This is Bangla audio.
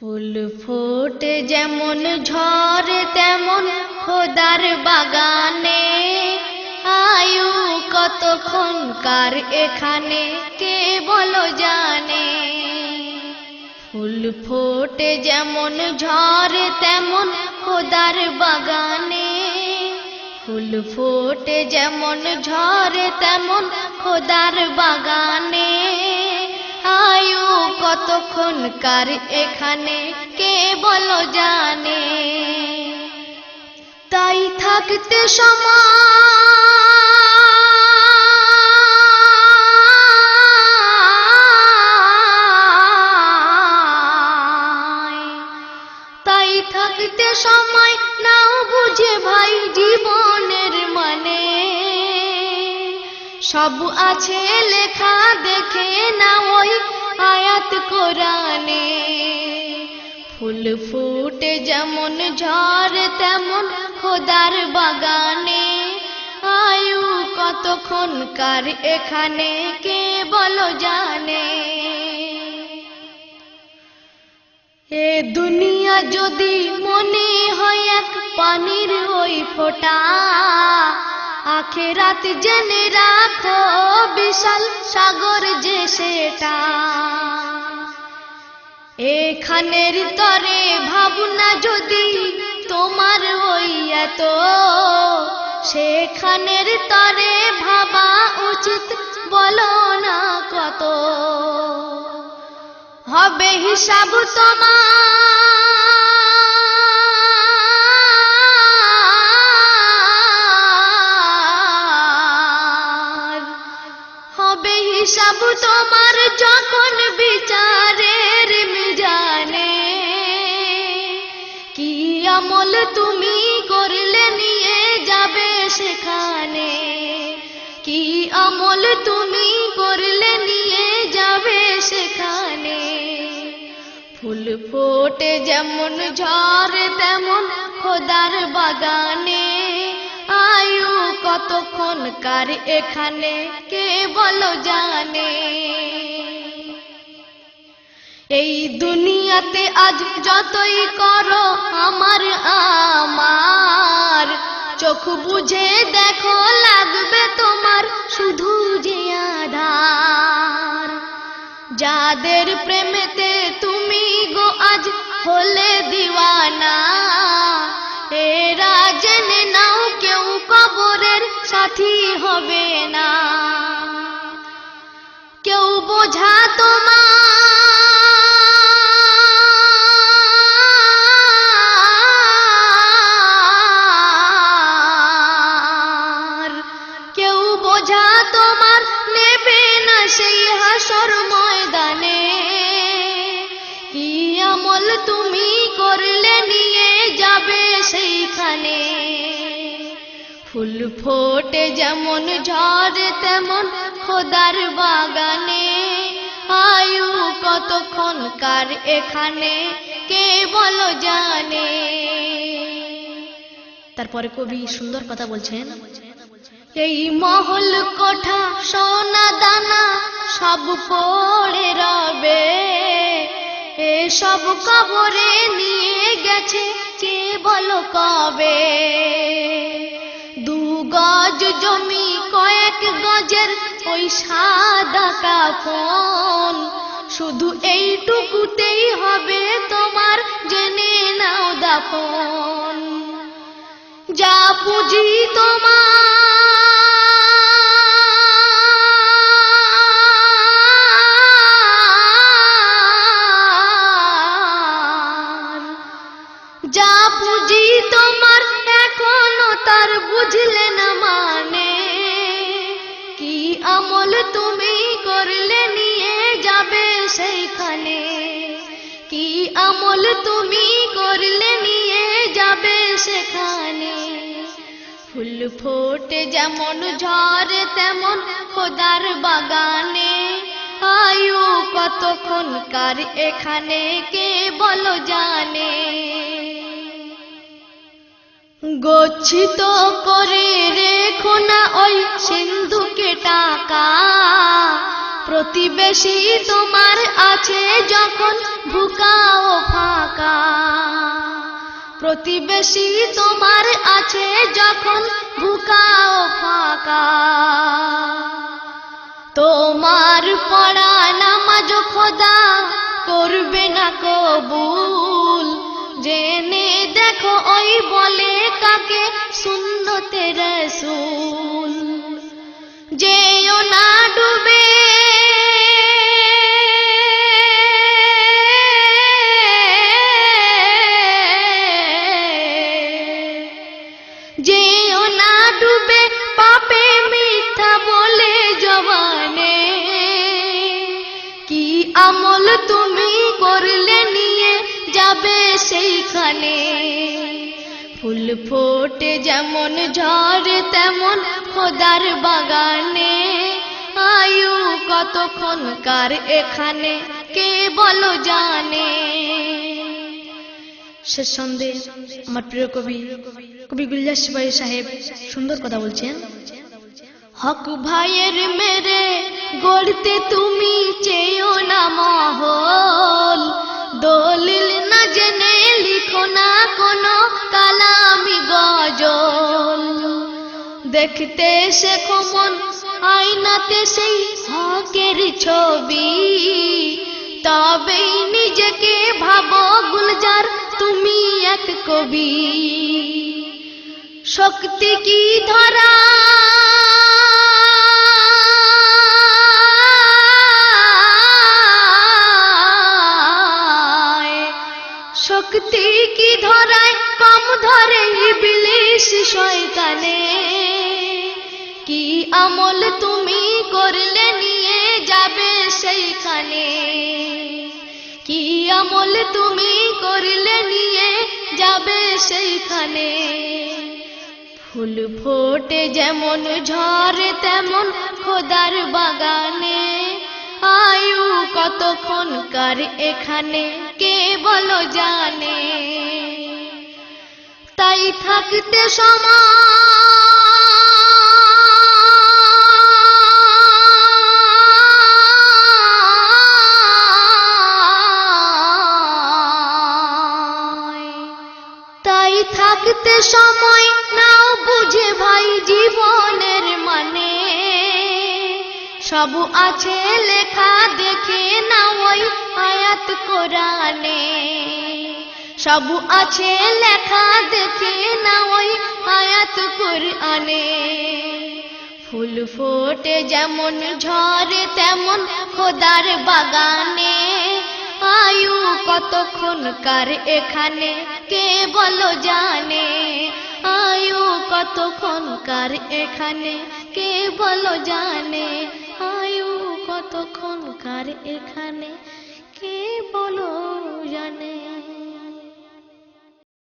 ফুল ফোটে যেমন ঝরে তেমন খোদার বাগানে। আয়ু কতক্ষণ কার এখানে, কে বলো জানে? ফুল ফোটে যেমন ঝরে তেমন খোদার বাগানে। ফুল ফোটে যেমন ঝরে তেমন খোদার বাগানে। আয়ু কতক্ষণ কার এখানে? কে বলো জানে? তাই থাকতে সময়। তাই থাকতে সময় নাও বুঝে ভাই জীবনের মানে। সব আছে লেখা দেখে না ওই আয়াত কোরআনে। ফুল ফুটে যেমন ঝড়, তেমন খোদার বাগানে। আয়ু কতক্ষণ কার এখানে, কে বলো জানে। এ দুনিয়া যদি মনে হয় এক পানির ওই ফোঁটা আখেরাত জেনে রাখো, বিশাল সাগর যে সেটা। এখানের তরে ভাবনা যদি তোমার ওই এত সেখানের তরে ভাবা উচিত বলো না কত। হবে হিসাব তোমার হিসাব তোমার যখন বিচারের মিজানে কি আমল তুমি করলে নিয়ে যাবে সেখানে কি আমল তুমি করলে নিয়ে যাবে সেখানে ফুল ফোটে যেমন ঝড় তেমন খোদার বাগানে কতক্ষণ কার এখানে? কে বলো জানে? এই দুনিয়াতে আজ যতই করো আমার আমার। চোখ বুঝে দেখো, লাগবে তোমার শুধু যে আধার। যাদের প্রেমেতে তুমি গো আজ হলে দিওয়ানা হবে না। কেউ বোঝা তোমার। কেউ বোঝা তোমার নেবে না সেই হাসর ময়দানে। কি আমল তুমি করলে নিয়ে যাবে সেইখানে? ফুল ফোটে যেমন ঝড়, তেমন খোদার বাগানে। আয়ু কতক্ষণ কার এখানে, কে বলো জানে। তারপরে কবি সুন্দর কথা বলছেন, এই মহল কোঠা, সোনা দানা, সব পড়ে রবে। এসব কবরে নিয়ে গেছে, কে বলো কবে? গজ জমি কয়েক গজের, ওই সাদা কাফন। শুধু এইটুকুতেই হবে তোমার, জেনে নাও দাফন। যা পুঁজি তোমার আমল তুমি করলে নিয়ে যাবে সেইখানে। কি আমল তুমি করলে নিয়ে যাবে সেখানে। ফুল ফোটে যেমন ঝড়, তেমন খোদার বাগানে। আয়ু কতক্ষণ কার এখানে, কে বলো জানে। গচ্ছিত করে রেখো না ওই সিন্ধুকে টাকা। প্রতিবেশী তোমার আছে যখন ভুকাও ফাঁকা। প্রতিবেশী তোমার আছে যখন ভুকাও ফাঁকা। তোমার পড়া নামাজ খোদা করবে না কবুল। জেনে দেখো ওই বলে কাকে? সুন্নতে রসুল। যেও না ডুবে। যেও না ডুবে বলে জবানে। কি আমল তুমি করলে নিয়ে যাবে সেইখানে। ফুল ফোটে যেমন ঝড়, তেমন খোদার বাগানে। আয়ু কতক্ষণ কার এখানে, কে বলো জানে। শেষ সন্ধে, আমার প্রিয় কবি কবি গুলজার সিপাহী সাহেব সুন্দর কথা বলছেন। হক ভাইয়ের মেরে গড়তে তুমি চেয়েও না মহল। দেখতে সে কমন আয়নাতে সেই হকের ছবি। তবেই নিজেকে ভাবো গুলজার, তুমি এক কবি। শক্তি কি ধরা? শক্তি কি ধরায়? কম ধরে ইবলিশ শয়তানে। কি আমল তুমি করলে নিয়ে যাবে সেইখানে? কি আমল তুমি করলে নিয়ে যাবে সেইখানে? ফুল ফোটে যেমন ঝরে তেমন খোদার বাগানে। আয়ু কতক্ষণ কার এখানে? কে বলো জানে? তাই থাকতে তাই থাকতে সময় নাও বুঝে ভাই জীবনের মানে। সব আছে লেখা দেখে না ওই আয়াত কোরআনে। সব আছে লেখা, দেখে না ওই আয়াত কোরআনে। ফুল ফোটে যেমন ঝরে তেমন খোদার বাগানে। আয়ু কতক্ষণ কার এখানে, কে বলো জানে? আয়ু কতক্ষণ কার এখানে, কে বলো জানে? আয়ু কতক্ষণ কার এখানে কে বলো জানে?